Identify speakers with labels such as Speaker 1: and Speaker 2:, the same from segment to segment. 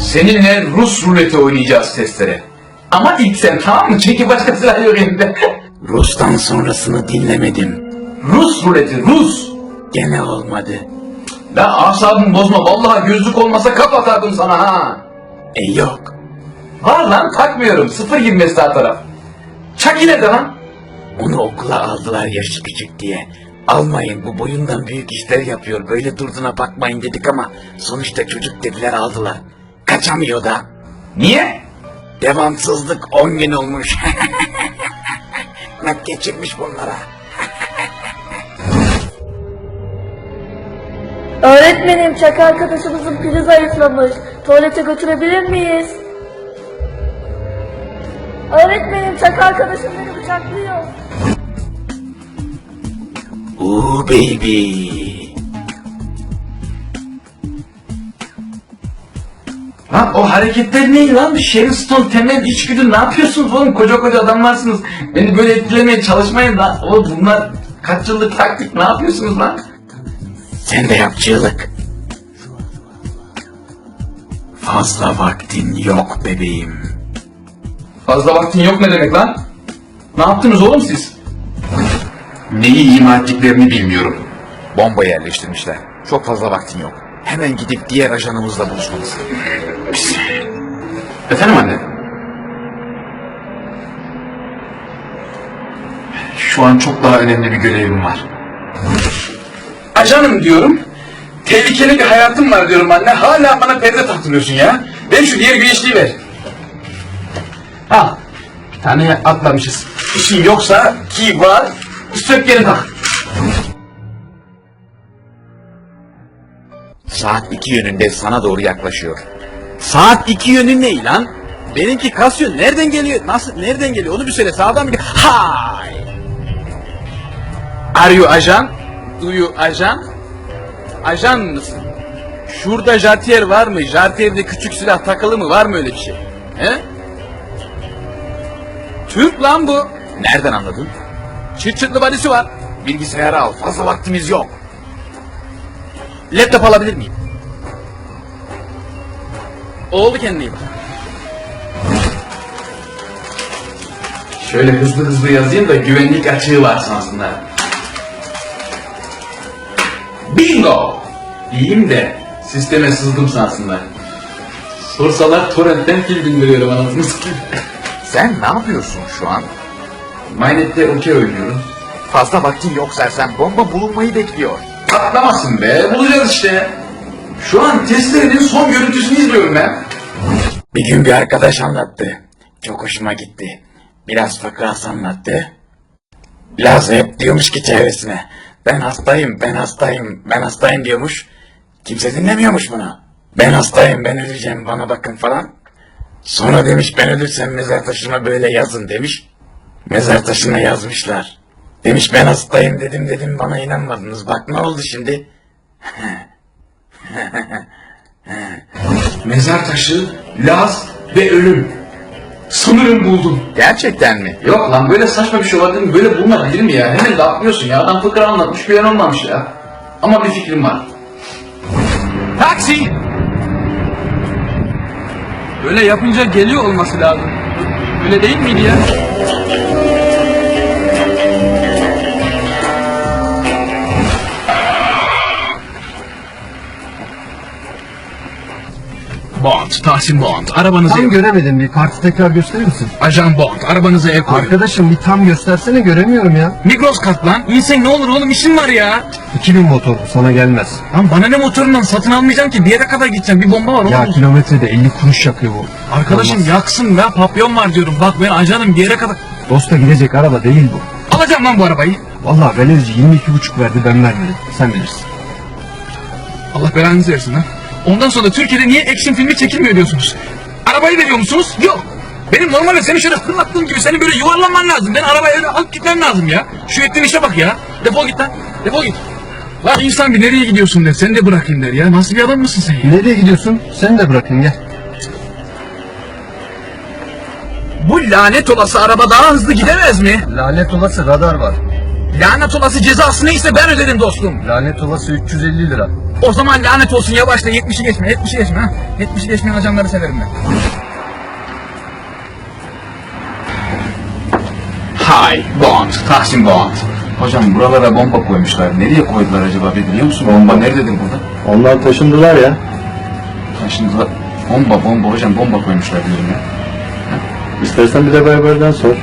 Speaker 1: Seninle Rus ruleti oynayacağız testere. Ama ilk sen tamam mı? Çünkü başka silah yok elimde.
Speaker 2: Rus'tan sonrasını dinlemedim.
Speaker 1: Rus ruleti, Rus.
Speaker 2: Gene olmadı.
Speaker 1: La asabımı bozma. Vallahi gözlük olmasa kapatardım sana ha.
Speaker 2: E yok.
Speaker 1: Var lan takmıyorum. Sıfır gibi sağ taraf. Çak yine de lan.
Speaker 2: Onu okula aldılar yaşı küçük diye. Almayın bu boyundan büyük işler yapıyor. Böyle durduğuna bakmayın dedik ama sonuçta çocuk dediler aldılar. Kaçamıyor da.
Speaker 1: Niye?
Speaker 2: Devamsızlık 10 gün olmuş. Nak geçirmiş bunlara.
Speaker 3: Öğretmenim çakı arkadaşımızın pili zayıflamış. Tuvalete götürebilir miyiz? Öğretmenim çakı arkadaşım beni bıçaklıyor.
Speaker 2: Ooh baby.
Speaker 1: Lan o hareketler ne lan? Sharon temel içgüdü ne yapıyorsunuz oğlum? Koca koca adamlarsınız. Beni böyle etkilemeye çalışmayın lan. Oğlum bunlar kaç yıllık taktik ne yapıyorsunuz lan?
Speaker 2: Sen de yap çığlık. Fazla vaktin yok bebeğim.
Speaker 1: Fazla vaktin yok ne demek lan? Ne yaptınız oğlum siz? Neyi ima ettiklerini bilmiyorum.
Speaker 2: Bomba yerleştirmişler. Çok fazla vaktin yok. Hemen gidip diğer ajanımızla buluşmalısın.
Speaker 1: Efendim anne? Şu an çok daha önemli bir görevim var. Ajanım diyorum. Tehlikeli bir hayatım var diyorum anne. Hala bana perde taktırıyorsun ya. Ver şu diğer güneşliği ver. Al. Bir tane atlamışız. İşin yoksa ki var. Sök geri tak.
Speaker 2: Saat iki yönünde sana doğru yaklaşıyor. Saat iki yönü ne lan? Benimki Casio nereden geliyor? Nasıl? Nereden geliyor? Onu bir söyle. Sağdan geliyor? Hay!
Speaker 1: Are you ajan? Do you ajan? Ajan mısın? Şurada jartiyer var mı? Jartiyerde küçük silah takılı mı? Var mı öyle bir şey? He? Türk lan bu.
Speaker 2: Nereden anladın?
Speaker 1: Çıt çıtlı badisi var.
Speaker 2: Bilgisayarı al. Fazla vaktimiz yok. Laptop alabilir miyim?
Speaker 1: Oldu kendine iyi bak. Şöyle hızlı hızlı yazayım da güvenlik açığı var sansınlar. Bingo! İyiyim de sisteme sızdım sansınlar. Sorsalar torrentten film bindiriyorum anasını satayım.
Speaker 2: Sen ne yapıyorsun şu an?
Speaker 1: Mynet'te okey oynuyorum.
Speaker 2: Fazla vaktin yok sersem. Bomba bulunmayı bekliyor.
Speaker 1: Patlamasın be bulacağız işte. Şu an testlerinin son görüntüsünü izliyorum ben.
Speaker 2: Bir gün bir arkadaş anlattı. Çok hoşuma gitti. Biraz fıkrası anlattı. Laz hep diyormuş ki çevresine. Ben hastayım, ben hastayım, ben hastayım diyormuş. Kimse dinlemiyormuş bunu. Ben hastayım, ben öleceğim, bana bakın falan. Sonra demiş ben ölürsem mezar taşıma böyle yazın demiş. Mezar taşına yazmışlar. Demiş ben hastayım dedim dedim bana inanmadınız. Bak ne oldu şimdi?
Speaker 1: Mezar taşı, Laz ve ölüm. Sanırım buldum.
Speaker 2: Gerçekten mi?
Speaker 1: Yok lan böyle saçma bir şey olabilir mi? Böyle bulunabilir mi ya? Hemen de atlıyorsun ya. Adam fıkra anlatmış bir yer olmamış ya. Ama bir fikrim var. Taksi!
Speaker 4: Böyle yapınca geliyor olması lazım. Öyle değil miydi ya?
Speaker 5: Bond, Tahsin Bond. Arabanızı
Speaker 6: Tam göremedim bir kartı tekrar gösterir misin?
Speaker 5: Ajan Bond. Arabanıza el koyun.
Speaker 6: Arkadaşım bir tam göstersene göremiyorum ya.
Speaker 5: Migros kart lan. İnsan ne olur oğlum işim var ya.
Speaker 6: 2000 motor sana gelmez.
Speaker 5: Lan bana ne motorundan satın almayacağım ki. Bir yere kadar gideceğim. Bir bomba var
Speaker 6: Ya
Speaker 5: oğlum.
Speaker 6: kilometrede 50 kuruş yakıyor bu.
Speaker 5: Arkadaşım
Speaker 6: Olmaz.
Speaker 5: yaksın ya. Papyon var diyorum. Bak ben ajanım bir yere kadar.
Speaker 6: Dosta gidecek araba değil bu.
Speaker 5: Alacağım lan bu arabayı.
Speaker 6: Vallahi galerci 22,5 verdi ben vermedim. Sen bilirsin.
Speaker 5: Allah belanızı versin lan. Ondan sonra Türkiye'de niye action filmi çekilmiyor diyorsunuz? Arabayı veriyor musunuz? Yok. Benim normalde seni şöyle fırlattığım gibi seni böyle yuvarlanman lazım. Ben arabayı öyle alıp gitmem lazım ya. Şu ettiğin işe bak ya. Defol git lan. Defol git. Lan insan bir nereye gidiyorsun der. Seni de bırakayım der ya. Nasıl bir adam mısın sen ya?
Speaker 6: Nereye gidiyorsun? Seni de bırakayım gel.
Speaker 5: Bu lanet olası araba daha hızlı gidemez mi?
Speaker 6: Lanet olası radar var.
Speaker 5: Lanet olası cezası neyse ben ödedim dostum.
Speaker 6: Lanet olası 350 lira.
Speaker 1: O zaman lanet olsun yavaşla 70'i geçme 70'i geçme ha. 70'i geçmeyen ajanları severim ben.
Speaker 7: Hay Bond, Tahsin Bond. Hocam buralara bomba koymuşlar. Nereye koydular acaba bir biliyor musun? Bomba nerededir burada?
Speaker 8: Onlar taşındılar ya.
Speaker 7: Da- bomba bomba hocam bomba koymuşlar diyorum ya.
Speaker 8: İstersen bir de berberden sor.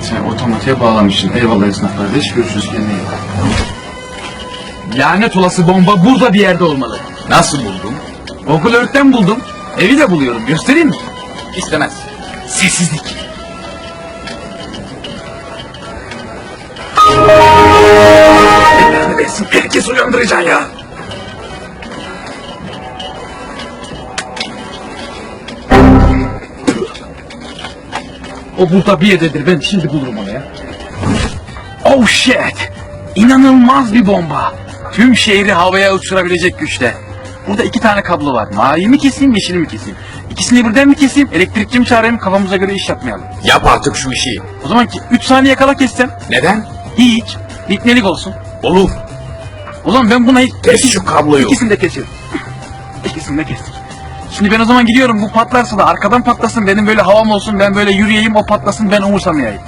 Speaker 7: Sen otomatiğe bağlamışsın. Eyvallah esnaf kardeş. Görüşürüz kendine iyi bak.
Speaker 1: Lanet olası bomba burada bir yerde olmalı.
Speaker 7: Nasıl buldun?
Speaker 1: Google Earth'ten buldum. Evi de buluyorum. Göstereyim mi?
Speaker 7: İstemez.
Speaker 1: Sessizlik. Besin herkes uyandıracaksın ya. O burada bir yerdedir. Ben şimdi bulurum onu ya. Oh shit! İnanılmaz bir bomba. Tüm şehri havaya uçurabilecek güçte. Burada iki tane kablo var. Mavi mi keseyim, yeşili mi keseyim? İkisini birden mi keseyim, elektrikçi mi çağırayım, kafamıza göre iş yapmayalım.
Speaker 7: Yap artık şu işi.
Speaker 1: O zaman ki 3 saniye kala kessem,
Speaker 7: Neden?
Speaker 1: hiç, bitmelik olsun.
Speaker 7: Olur.
Speaker 1: O zaman ben buna
Speaker 7: Kes şu kabloyu.
Speaker 1: İkisini de kesiyorum. İkisini de kestik. Şimdi ben o zaman gidiyorum bu patlarsa da arkadan patlasın benim böyle havam olsun ben böyle yürüyeyim o patlasın ben umursamayayım.